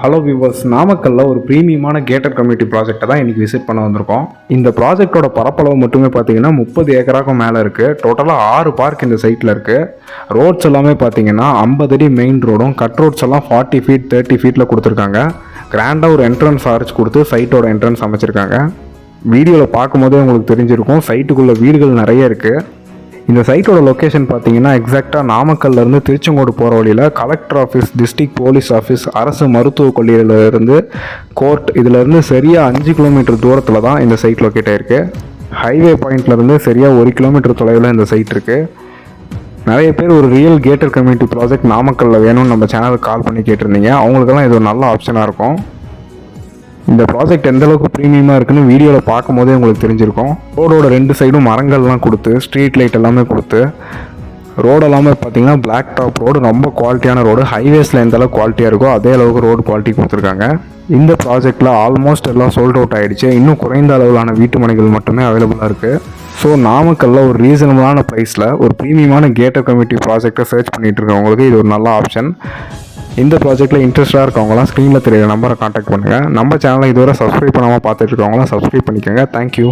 Hello viewers நாமக்கல்ல ஒரு ப்ரீமியமான gated community ப்ராஜெக்டை தான் இன்றைக்கி விசிட் பண்ண வந்திருக்கோம். இந்த ப்ராஜெக்ட்டோட பரப்பளவு மட்டுமே பார்த்தீங்கன்னா முப்பது ஏக்கராக்கும் மேலே இருக்குது டோட்டலாக ஆறு பார்க் இந்த சைட்டில் இருக்குது ரோட்ஸ் எல்லாமே பார்த்தீங்கன்னா ஐம்பது அடி மெயின் ரோடும் கட் ரோட்ஸ் எல்லாம் ஃபார்ட்டி ஃபீட் தேர்ட்டி ஃபீட்டில் கொடுத்துருக்காங்க. கிராண்டாக ஒரு என்ட்ரன்ஸ் ஆர்ச் கொடுத்து சைட்டோட என்ட்ரன்ஸ் அமைச்சிருக்காங்க. வீடியோவில் பார்க்கும்போதே உங்களுக்கு தெரிஞ்சிருக்கும் சைட்டுக்குள்ளே வீடுகள் நிறைய இருக்குது இந்த சைட்டோட லொக்கேஷன் பார்த்தீங்கன்னா எக்ஸாக்டாக நாமக்கல்லேருந்து திருச்செங்கோடு போகிற வழியில் collector office district police office அரசு மருத்துவக் கல்லூரியிலேருந்து கோர்ட் இதிலேருந்து சரியாக அஞ்சு கிலோமீட்டர் தூரத்தில் தான் இந்த சைட் லொக்கேட் ஆயிருக்கு. ஹைவே பாயிண்ட்லேருந்து சரியாக ஒரு கிலோமீட்டர் தொலைவில் இந்த சைட் இருக்குது நிறைய பேர் ஒரு ரியல் கேட்டர் கம்யூனிட்டி ப்ராஜெக்ட் நாமக்கல்லில் வேணும்னு நம்ம சேனலுக்கு கால் பண்ணி கேட்டிருந்தீங்க. அவங்களுக்கெல்லாம் இது ஒரு நல்ல ஆப்ஷனாக இருக்கும். இந்த ப்ராஜெக்ட் எந்த அளவுக்கு ப்ரீமியமாக இருக்குன்னு வீடியோவில் பார்க்கும்போதே உங்களுக்கு தெரிஞ்சிருக்கும். ரோடோட ரெண்டு சைடும் மரங்கள்லாம் கொடுத்து ஸ்ட்ரீட் லைட் எல்லாமே கொடுத்து ரோடு எல்லாமே பார்த்தீங்கன்னா பிளாக் டாப் ரோடு ரொம்ப குவாலிட்டியான ரோடு ஹைவேஸில் எந்த அளவுக்கு குவாலிட்டியாக இருக்கோ அதே அளவுக்கு ரோடு குவாலிட்டி கொடுத்துருக்காங்க. இந்த ப்ராஜெக்ட்டில் ஆல்மோஸ்ட் எல்லாம் சோல்ட் அவுட் ஆகிடுச்சு இன்னும் குறைந்த அளவிலான வீட்டு மனைகள் மட்டுமே அவைலபிளாக இருக்குது ஸோ நாமக்கல்ல ஒரு ரீசனபிளான ப்ரைஸில் ஒரு ப்ரீமியமான கேட்டர் கமிட்டி ப்ராஜெக்ட்டை சர்ச் பண்ணிகிட்டு இருக்கவங்களுக்கு இது ஒரு நல்ல ஆப்ஷன் இந்த ப்ராஜெக்ட்டில் இன்ட்ரெஸ்டாக இருக்கவங்களாம் ஸ்க்ரீனில் தெரியுற நம்பரை காண்டாக்ட் பண்ணுங்கள் நம்ம சேனலை இதுவரை சப்ஸ்கிரைப் பண்ணாமல் பார்த்துட்டு இருக்கவங்களாம் சப்ஸ்கிரைப் பண்ணிக்கோங்க. தேங்க்யூ